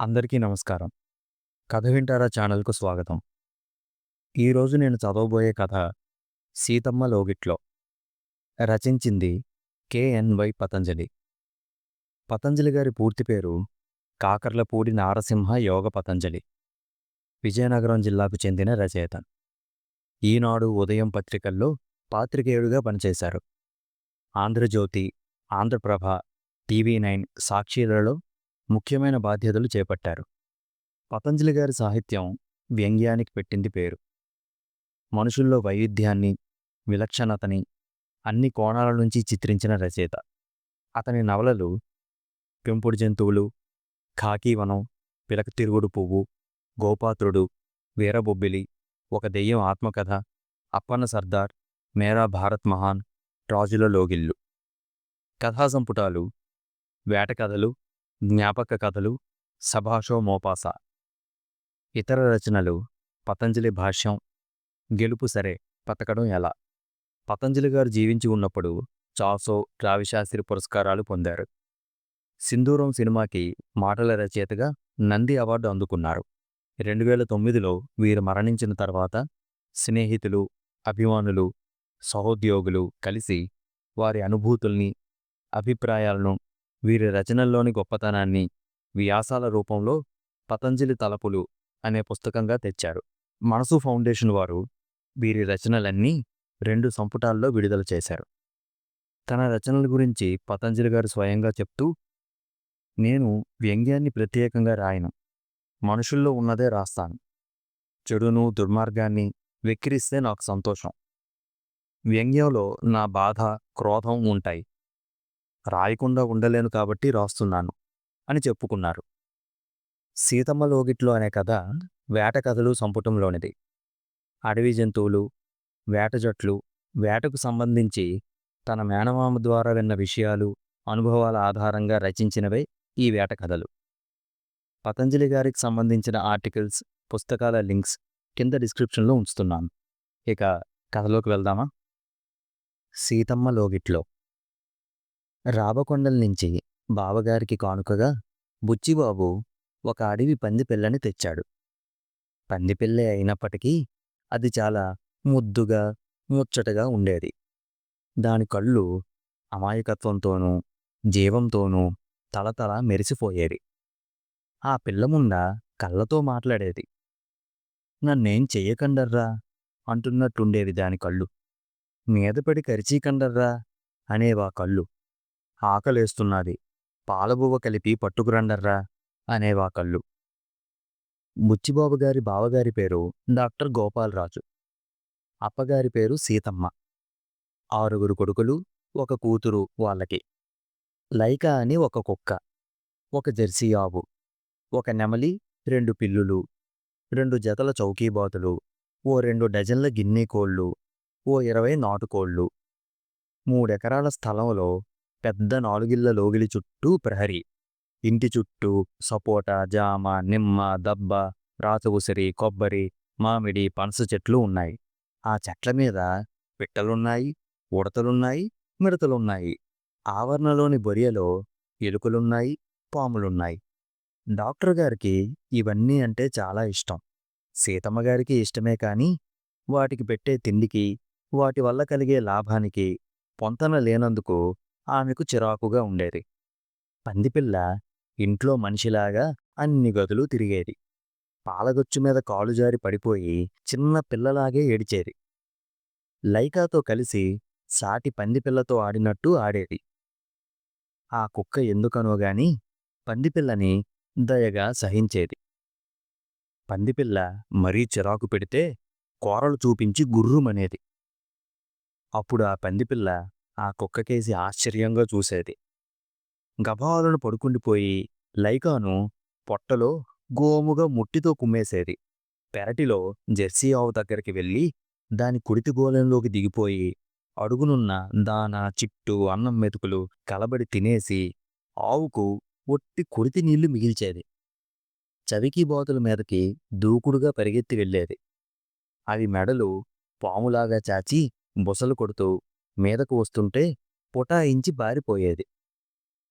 అందరికీ నమస్కారం. కథ వింటారా ఛానల్‌కు స్వాగతం. ఈరోజు నేను చదవబోయే కథ 'సీతమ్మ లోగిట్లో'. రచించింది కె.ఎన్.వై. పతంజలి. పతంజలి గారి పూర్తి పేరు కాకర్లపూడి నారసింహ యోగ పతంజలి. విజయనగరం జిల్లాకు చెందిన రచయిత. ఈనాడు, ఉదయం పత్రికల్లో పాత్రికేయుడిగా పనిచేశారు. ఆంధ్రజ్యోతి, ఆంధ్రప్రభ, టీవీ నైన్, సాక్షిలలో ముఖ్యమైన బాధ్యతలు చేపట్టారు. పతంజలి గారి సాహిత్యం వ్యంగ్యానికి పెట్టింది పేరు. మనుషుల్లో వైవిధ్యాన్ని, విలక్షణతని అన్ని కోణాల నుంచి చిత్రించిన రచయిత. అతని నవలలు పెంపుడు జంతువులు, ఖాకీవనం, పిలక తిరుగుడు పువ్వు, గోపాత్రుడు, వీరబొబ్బిలి, ఒక దెయ్యం ఆత్మకథ, అప్పన్న సర్దార్, మేరా భారత్ మహాన్, రాజుల లోగిళ్ళు. కథా సంపుటాలు జ్ఞాపక కథలు, సభాషో మోపాస. ఇతర రచనలు పతంజలి భాష్యం, గెలుపు సరే బతకడం ఎలా. పతంజలి గారు జీవించి ఉన్నప్పుడు చాసో, రావిశాస్త్రి పురస్కారాలు పొందారు. సింధూరం సినిమాకి మాటల రచయితగా నంది అవార్డు అందుకున్నారు. రెండు వేల తొమ్మిదిలో వీరు మరణించిన తర్వాత స్నేహితులు, అభిమానులు, సహోద్యోగులు కలిసి వారి అనుభూతుల్ని, అభిప్రాయాలను, వీరి రచనల్లోని గొప్పతనాన్ని వ్యాసాల రూపంలో 'పతంజలి తలపులు' అనే పుస్తకంగా తెచ్చారు. మనసు ఫౌండేషన్ వారు వీరి రచనలన్నీ రెండు సంపుటాల్లో విడుదల చేశారు. తన రచనల గురించి పతంజలి గారు స్వయంగా చెప్తూ నేను వ్యంగ్యాన్ని ప్రత్యేకంగా రాయను. మనుషుల్లో ఉన్నదే రాస్తాను. చెడును, దుర్మార్గాన్ని వెక్కిరిస్తే నాకు సంతోషం. వ్యంగ్యంలో నా బాధ, క్రోధం ఉంటాయి. రాయకుండా ఉండలేను కాబట్టి రాస్తున్నాను అని చెప్పుకున్నారు. సీతమ్మ లోగిట్లో అనే కథ వేట కథలు సంపుటంలోనిది. అడవి జంతువులు, వేట జట్లు, వేటకు సంబంధించి తన మేనమామ ద్వారా విన్న విషయాలు, అనుభవాల ఆధారంగా రచించినవే ఈ వేట కథలు. పతంజలి గారికి సంబంధించిన ఆర్టికల్స్, పుస్తకాల లింక్స్ కింద డిస్క్రిప్షన్లో ఉంచుతున్నాను. ఇక కథలోకి వెళ్దామా? సీతమ్మ లోగిట్లో రాబకొండల నుంచి బావగారికి కానుకగా బుచ్చిబాబు ఒక అడవి పందిపిల్లని తెచ్చాడు. పందిపిల్లే అయినప్పటికీ అది చాలా ముద్దుగా, ముచ్చటగా ఉండేది. దాని కళ్ళు అమాయకత్వంతోనూ, జీవంతోనూ తలతల మెరిసిపోయేది ఆ పిల్లముండ కళ్ళతో మాట్లాడేది. నన్నేం చెయ్యకండర్రా అంటున్నట్టుండేవి దాని కళ్ళు. మీదపడి కరిచీకండర్రా అనేవా కళ్ళు. ఆకలేస్తున్నాది పాలబువ్వ కలిపి పట్టుకురండర్రా అనేవా కళ్ళు. బుచ్చిబాబుగారి బావగారి పేరు డాక్టర్ గోపాలరాజు. అప్పగారి పేరు సీతమ్మ. ఆరుగురు కొడుకులు, ఒక కూతురు వాళ్ళకి. లైకా అని ఒక కుక్క, ఒక జెర్సీ ఆవు, ఒక నెమలి, రెండు పిల్లులు, రెండు జతల చౌకీబాతులు, ఓ రెండు డజన్ల గిన్నె కోళ్ళు, ఓ ఇరవై నాటుకోళ్ళు. మూడెకరాల స్థలంలో పెద్ద నాలుగిళ్ళ లోగిలి చుట్టూ ప్రహరీ. ఇంటి చుట్టూ సపోటా, జామ, నిమ్మ, దబ్బ, రాత ఉసిరి, కొబ్బరి, మామిడి, పనస చెట్లు ఉన్నాయి. ఆ చెట్ల మీద పిట్టలున్నాయి, ఉడతలున్నాయి, మిడతలున్నాయి. ఆవరణలోని బొరియలో ఎలుకలున్నాయి, పాములున్నాయి. డాక్టర్ గారికి ఇవన్నీ అంటే చాలా ఇష్టం. సీతమ్మ గారికి ఇష్టమే కాని వాటికి పెట్టే తిండికి, వాటి వల్ల కలిగే లాభానికి పొంతన లేనందుకు ఆమెకు చిరాకుగా ఉండేది. పందిపిల్ల ఇంట్లో మనిషిలాగా అన్ని గదులు తిరిగేది. పాలగొచ్చు మీద కాలు జారి పడిపోయి చిన్న పిల్లలాగే ఏడిచేది. లైకాతో కలిసి సాటి పందిపిల్లతో ఆడినట్టు ఆడేది. ఆ కుక్క ఎందుకనోగాని పందిపిల్లని దయగా సహించేది. పందిపిల్ల మరీ చిరాకు పెడితే కోరలు చూపించి గుర్రుమనేది. అప్పుడు ఆ పందిపిల్ల ఆ కుక్కకేసి ఆశ్చర్యంగా చూసేది. గభాలను పడుకుండిపోయి లైకాను పొట్టలో గోముగా ముట్టితో కుమ్మేసేది. పెరటిలో జెర్సీ ఆవు దగ్గరికి వెళ్ళి దాని కుడితి గోళంలోకి దిగిపోయి అడుగునున్న దాన, చిట్టు, అన్నం మెతుకులు కలబడి తినేసి ఆవుకు ఒట్టి కుడితి నీళ్ళు మిగిల్చేది. చవికి బాతుల మీదకి దూకుడుగా పరిగెత్తి వెళ్ళేది. అవి మెడలు పాములాగా చాచి బుసలు కొడుతూ మీదకు వస్తుంటే పుటాయించి బారిపోయేది.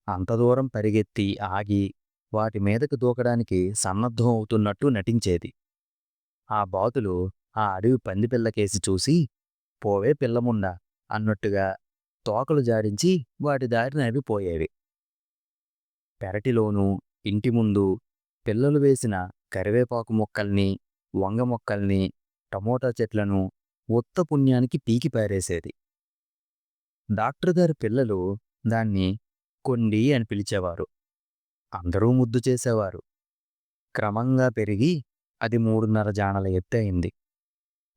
అంత దూరం పరిగెత్తి ఆగి వాటి మీదకు దూకడానికి సన్నద్ధం అవుతున్నట్టు నటించేది. ఆ బాతులు ఆ అడవి పందిపిల్లకేసి చూసి పోవే పిల్లముండా అన్నట్టుగా తోకలు జాడించి వాటి దారిన అవి పోయేవి పెరటిలోనూ ఇంటి ముందు పిల్లలు వేసిన కరివేపాకు మొక్కల్ని వంగ మొక్కల్ని టమోటా చెట్లను ఉత్త పుణ్యానికి పీకి పారేసేది. డాక్టర్ గారి పిల్లలు దాన్ని కొండి అని పిలిచేవారు. అందరూ ముద్దు చేసేవారు. క్రమంగా పెరిగి అది మూడున్నర జానల ఎత్తయింది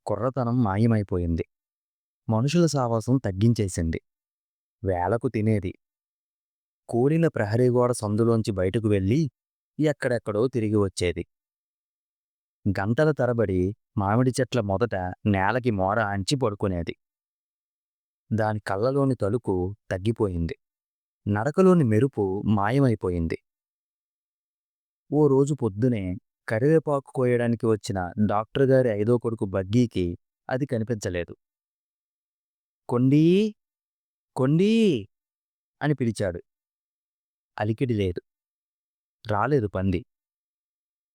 కుర్రతనం మాయమైపోయింది. మనుషుల సావాసం తగ్గించేసింది. వేలకు తినేది. కూలిన ప్రహరీ గోడ సందులోంచి బయటకు వెళ్ళి ఎక్కడెక్కడో తిరిగి వచ్చేది. గంటల తరబడి మామిడి చెట్ల మొదట నేలకి మోర అంచి పడుకునేది. దాని కళ్ళలోని తలుపు తగ్గిపోయింది. నడకలోని మెరుపు మాయమైపోయింది. ఓ రోజు పొద్దునే కరివేపాకు కోయడానికి వచ్చిన డాక్టర్ గారి ఐదో కొడుకు బగ్గీకి అది కనిపించలేదు. కొండీ కొండీ అని పిలిచాడు. అలికిడి లేదు. రాలేదు పంది.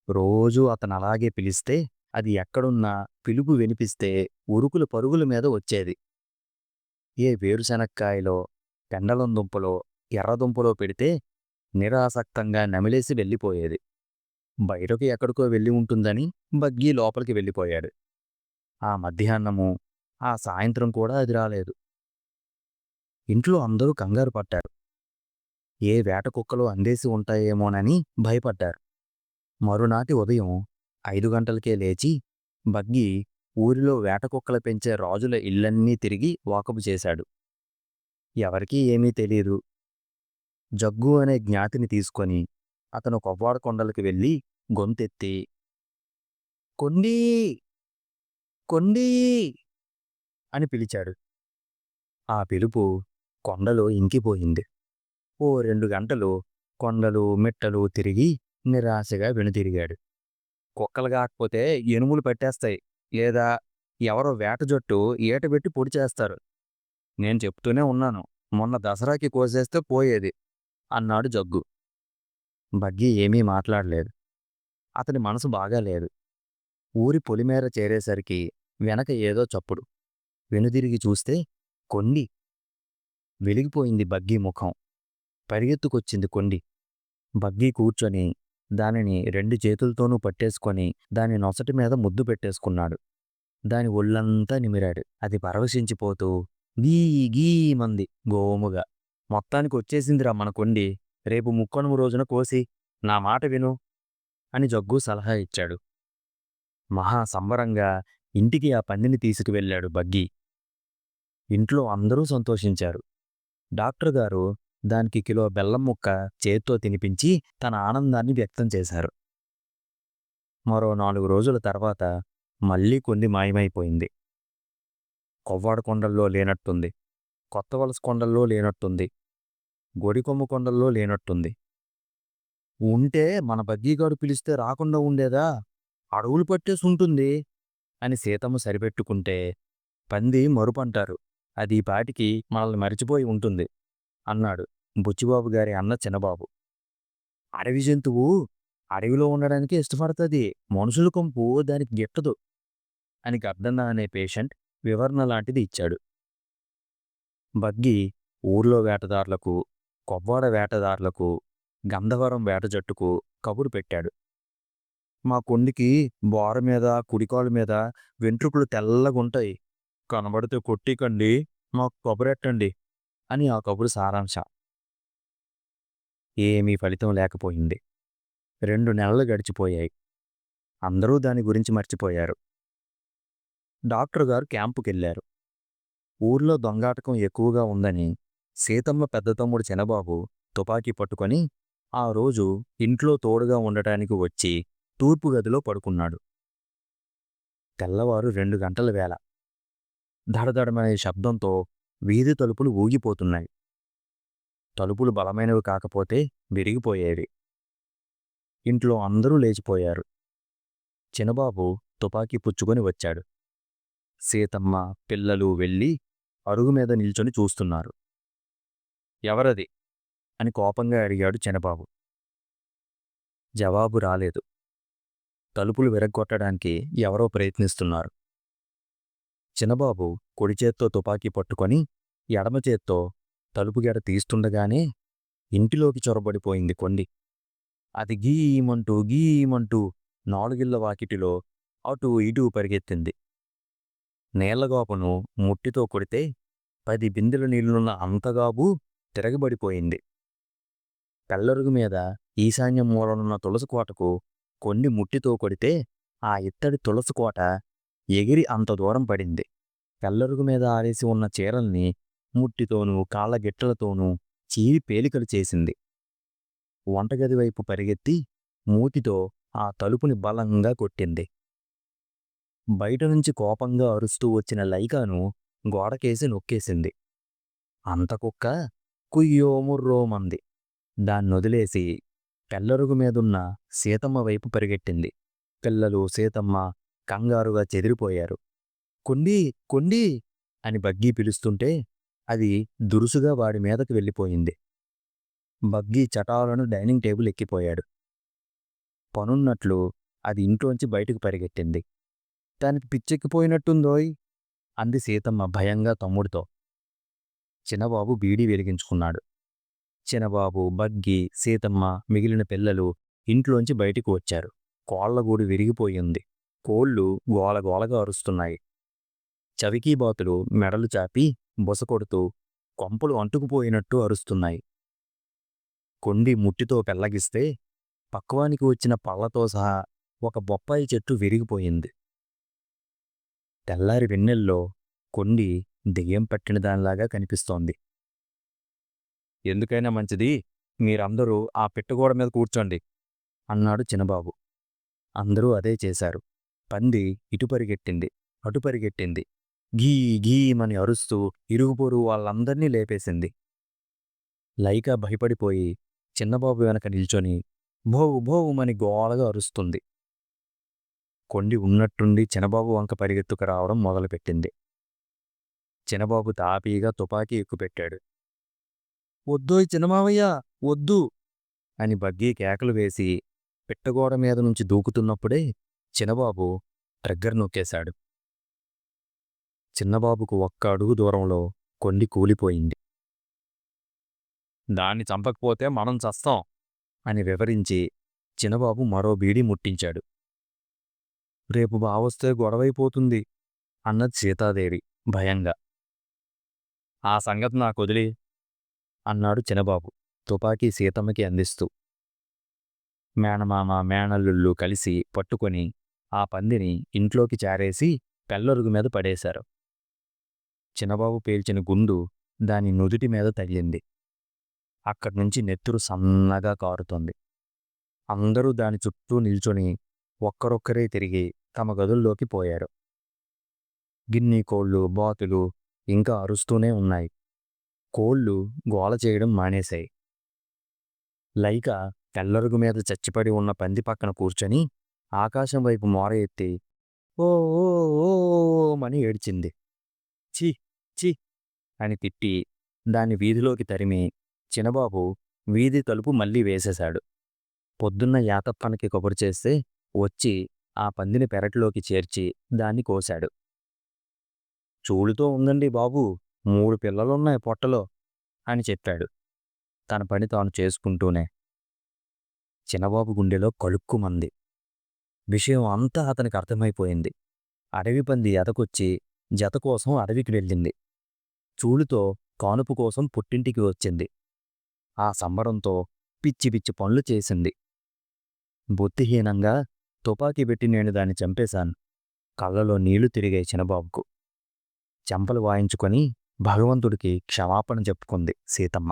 రోజూ అతను అలాగే పిలిస్తే అది ఎక్కడున్నా పిలుపు వినిపిస్తే ఉరుకుల పరుగుల మీద వచ్చేది. ఏ వేరుశనక్కాయలో పెండలం దుంపలో ఎర్రదుంపలో పెడితే నిరాసక్తంగా నమిలేసి వెళ్ళిపోయేది. బయటకు ఎక్కడికో వెళ్ళి ఉంటుందని బగ్గీ లోపలికి వెళ్ళిపోయాడు. ఆ మధ్యాహ్నము ఆ సాయంత్రం కూడా అది రాలేదు. ఇంట్లో అందరూ కంగారు పట్టారు ఏ వేట కుక్కలు అందేసి ఉంటాయేమోనని భయపడ్డారు. మరునాటి ఉదయం ఐదు గంటలకే లేచి బగ్గి ఊరిలో వేట కుక్కలు పెంచే రాజుల ఇళ్ళన్నీ తిరిగి వాకపు చేశాడు. ఎవరికీ ఏమీ తెలియదు జగ్గు అనే జ్ఞాతిని తీసుకొని అతను కొవ్వాడ కొండలకు వెళ్ళి గొంతెత్తి కొండీ! కొండీ! అని పిలిచాడు. ఆ పిలుపు కొండలో ఇంకిపోయింది. ఓ రెండు గంటలు కొండలు మిట్టలు తిరిగి నిరాశగా వెనుతిరిగాడు. కుక్కలు కాకపోతే ఎనుములు పట్టేస్తాయి. లేదా ఎవరో వేట జట్టు ఏట పెట్టి పొడి చేస్తారు. నేను చెప్తూనే ఉన్నాను. మొన్న దసరాకి కోసేస్తే పోయేది అన్నాడు జగ్గు. బగ్గి ఏమీ మాట్లాడలేదు. అతని మనసు బాగా లేదు. ఊరి పొలిమేర చేరేసరికి వెనక ఏదో చప్పుడు. వెనుదిరిగి చూస్తే కొండి. వెలిగిపోయింది బగ్గీ ముఖం. పరిగెత్తుకొచ్చింది కొండి. బగ్గీ కూర్చొని దానిని రెండు చేతులతోనూ పట్టేసుకొని దాని నొసటి మీద ముద్దు పెట్టేసుకున్నాడు. దాని ఒళ్ళంతా నిమిరాడు. అది పరవశించిపోతూ గీ గీ మంది గోముగా. మొత్తానికి వచ్చేసిందిరా మన కొండి. రేపు ముక్కనుము రోజున కోసి నా మాట విను అని జగ్గు సలహా ఇచ్చాడు. మహా సంబరంగా ఇంటికి ఆ పందిని తీసుకువెళ్ళాడు బగ్గి. ఇంట్లో అందరూ సంతోషించారు. డాక్టర్ గారు దానికి కిలో బెల్లం ముక్క చేత్తో తినిపించి తన ఆనందాన్ని వ్యక్తం చేశారు. మరో నాలుగు రోజుల తర్వాత మళ్ళీ కొన్ని మాయమైపోయింది. కొవ్వాడ కొండల్లో లేనట్టుంది. కొత్త వలస కొండల్లో లేనట్టుంది. గొడికొమ్మ కొండల్లో లేనట్టుంది. ఉంటే మన బగ్గీగాడు పిలిస్తే రాకుండా ఉండేదా? అడవులు పట్టేసి ఉంటుంది అని సీతమ్మ సరిపెట్టుకుంటే పంది మరుపంటారు. అది పాటికి మనల్ని మరిచిపోయి ఉంటుంది. అన్నాడు బుచ్చిబాబు గారి అన్న చిన్నబాబు. అడవి జంతువు అడవిలో ఉండడానికి ఇష్టపడుతుంది. మనుషుల కొంపు దానికి గిట్టదు అని గద్దన్న అనే పేషెంట్ వివరణ లాంటిది ఇచ్చాడు. బగ్గి ఊర్లో వేటదారులకు కొవ్వాడ వేటదారులకు గంధవరం వేట జట్టుకు కబురు పెట్టాడు. మా కొండికి బోర మీద కుడికాలు మీద వెంట్రుకలు తెల్లగుంటాయి. కనబడితే కొట్టికండి మాకు కొబ్బరెట్టండి అని ఆ కబురు సారాంశం. ఏమీ ఫలితం లేకపోయింది. రెండు నెలలు గడిచిపోయాయి. అందరూ దాని గురించి మర్చిపోయారు. డాక్టర్ గారు క్యాంపుకెళ్ళారు ఊర్లో దొంగాటకం ఎక్కువగా ఉందని సీతమ్మ పెద్ద తమ్ముడు చినబాబు తుపాకీ పట్టుకొని ఆ రోజు ఇంట్లో తోడుగా ఉండటానికి వచ్చి తూర్పు గదిలో పడుకున్నాడు. తెల్లవారు రెండు గంటల వేళ. దడదడమనే శబ్దంతో వీధి తలుపులు ఊగిపోతున్నాయి. తలుపులు బలమైనవి కాకపోతే విరిగిపోయేవి. ఇంట్లో అందరూ లేచిపోయారు. చినబాబు తుపాకీ పుచ్చుకొని వచ్చాడు. సీతమ్మ పిల్లలు వెళ్ళి అరుగు మీద నిల్చొని చూస్తున్నారు. ఎవరది? అని కోపంగా అడిగాడు చినబాబు జవాబు రాలేదు. తలుపులు విరగ్గొట్టడానికి ఎవరో ప్రయత్నిస్తున్నారు. చిన్నబాబు కుడి చేత్తో తుపాకీ పట్టుకొని ఎడమ చేత్తో తలుపు గెడ తీస్తుండగానే ఇంటిలోకి చొరబడిపోయింది కొండి. అది గీమంటూ గీమంటూ నాలుగిళ్ళ వాకిటిలో అటూ ఇటూ పరిగెత్తింది. నీళ్ళగోపను ముట్టితో కొడితే పది బిందెల నీళ్ళున్న అంతగాబు తిరగబడిపోయింది. పెల్లరుగు మీద ఈశాన్యం మూలనున్న తులసి కోటకు కొన్ని ముట్టితో కొడితే ఆ ఇత్తడి తులసి కోట ఎగిరి అంత దూరం పడింది. పెల్లరుగు మీద ఆరేసి ఉన్న చీరల్ని ముట్టితోనూ కాళ్ళ గిట్టలతోనూ చీరి పేలికలు చేసింది. వంటగది వైపు పరిగెత్తి మూతితో ఆ తలుపుని బలంగా కొట్టింది. బయట నుంచి కోపంగా అరుస్తూ వచ్చిన లైకాను గోడకేసి నొక్కేసింది. అంత కుక్క కుయ్యో ముర్రోమంది దాన్నొదిలేసి పెల్లరుగు మీదున్న సీతమ్మ వైపు పరిగెట్టింది. పిల్లలు సీతమ్మ కంగారుగా చెదిరిపోయారు. కొండి కొండి అని బగ్గీ పిలుస్తుంటే అది దురుసుగా వాడి మీదకి వెళ్ళిపోయింది. బగ్గీ చటాలను డైనింగ్ టేబుల్ ఎక్కిపోయాడు. పనున్నట్లు అది ఇంట్లోంచి బయటకు పరిగెట్టింది దానికి పిచ్చెక్కిపోయినట్టుందోయ్ అంది సీతమ్మ భయంగా తమ్ముడితో. చిన్నబాబు బీడీ వెలిగించుకున్నాడు. చిన్నబాబు బగ్గి సీతమ్మ మిగిలిన పిల్లలు ఇంట్లోంచి బయటికి వచ్చారు. కోళ్ళగూడు విరిగిపోయింది. కోళ్ళు గోలగోలగా అరుస్తున్నాయి. చవికీ బాతులు మెడలు చాపి బుసకొడుతూ కొంపలు అంటుకుపోయినట్టు అరుస్తున్నాయి. కొండి ముట్టితో పెల్లగిస్తే పక్వానికి వచ్చిన పళ్ళతో సహా ఒక బొప్పాయి చెట్టు విరిగిపోయింది. తెల్లారి వెన్నెల్లో కొండి దెయ్యం పట్టిన దానిలాగా కనిపిస్తోంది. ఎందుకైనా మంచిది మీరందరూ ఆ పిట్టగోడ మీద కూర్చోండి అన్నాడు చిన్నబాబు. అందరూ అదే చేశారు. పంది ఇటు పరిగెట్టింది అటు పరిగెట్టింది. గీ గీమని అరుస్తూ ఇరుగుపొరు వాళ్ళందర్నీ లేపేసింది. లైకా భయపడిపోయి చిన్నబాబు వెనక నిల్చొని భోవు భోవుమని గోలగా అరుస్తుంది. కొండి ఉన్నట్టుండి చిన్నబాబు వంక పరిగెత్తుకు రావడం మొదలుపెట్టింది. చిన్నబాబు తాపీగా తుపాకీ ఎక్కుపెట్టాడు. వద్దోయ్ చిన్నమావయ్య వద్దు అని బగ్గీ కేకలు వేసి పిట్టగోడ మీద నుంచి దూకుతున్నప్పుడే చిన్నబాబు ట్రగ్గర్ నొక్కేశాడు. చిన్నబాబుకు ఒక్క అడుగు దూరంలో కొండి కూలిపోయింది. దాన్ని చంపకపోతే మనం చస్తాం అని వివరించి చిన్నబాబు మరో బీడీ ముట్టించాడు. రేపు బావొస్తే గొడవైపోతుంది అన్నది సీతాదేవి భయంగా. ఆ సంగతి నాకు వదిలి అన్నాడు చిన్నబాబు తుపాకీ సీతమ్మకి అందిస్తూ. మేనమామ మేనల్లుళ్ళు కలిసి పట్టుకొని ఆ పందిని ఇంట్లోకి చారేసి పెల్లరుగు మీద పడేశారు. చిన్నబాబు పేల్చిన గుండు దాని నుదుటి మీద తగిలింది. అక్కడ్నుంచి నెత్తురు సన్నగా కారుతోంది. అందరూ దాని చుట్టూ నిల్చొని ఒక్కరొక్కరే తిరిగి తమ గదుల్లోకి పోయారు. గిన్ని కోళ్ళు బాతులు ఇంకా అరుస్తూనే ఉన్నాయి. కోళ్ళు గోల చేయడం మానేశాయి. లైక తెల్లరుగు మీద చచ్చిపడి ఉన్న పంది పక్కన కూర్చొని ఆకాశం వైపు మోర ఎత్తి ఓ ఓ ఓమని ఏడ్చింది. చి చి అని తిట్టి దాన్ని వీధిలోకి తరిమి చినబాబు వీధి తలుపు మళ్ళీ వేసేశాడు. పొద్దున్న యాతప్పనకి కబురు చేస్తే వచ్చి ఆ పందిని పెరట్లోకి చేర్చి దాన్ని కోశాడు. చూడుతో ఉందండి బాబు మూడు పిల్లలున్నాయి పొట్టలో అని చెప్పాడు. తన పని తాను చేసుకుంటూనే చిన్నబాబు గుండెలో కలుక్కుమంది విషయం అంతా అతనికి అర్థమైపోయింది. అడవి పంది ఎదకొచ్చి జత కోసం అడవికి వెళ్ళింది. చూలుతో కానుపు కోసం పుట్టింటికి వచ్చింది. ఆ సంబరంతో పిచ్చి పిచ్చి పనులు చేసింది. బుద్ధిహీనంగా తుపాకీ పెట్టి నేను దాన్ని చంపేశాను. కళ్ళలో నీళ్ళు తిరిగాయి చిన్నబాబుకు. చెంపలు వాయించుకొని భగవంతుడికి క్షమాపణ చెప్పుకుంది సీతమ్మ.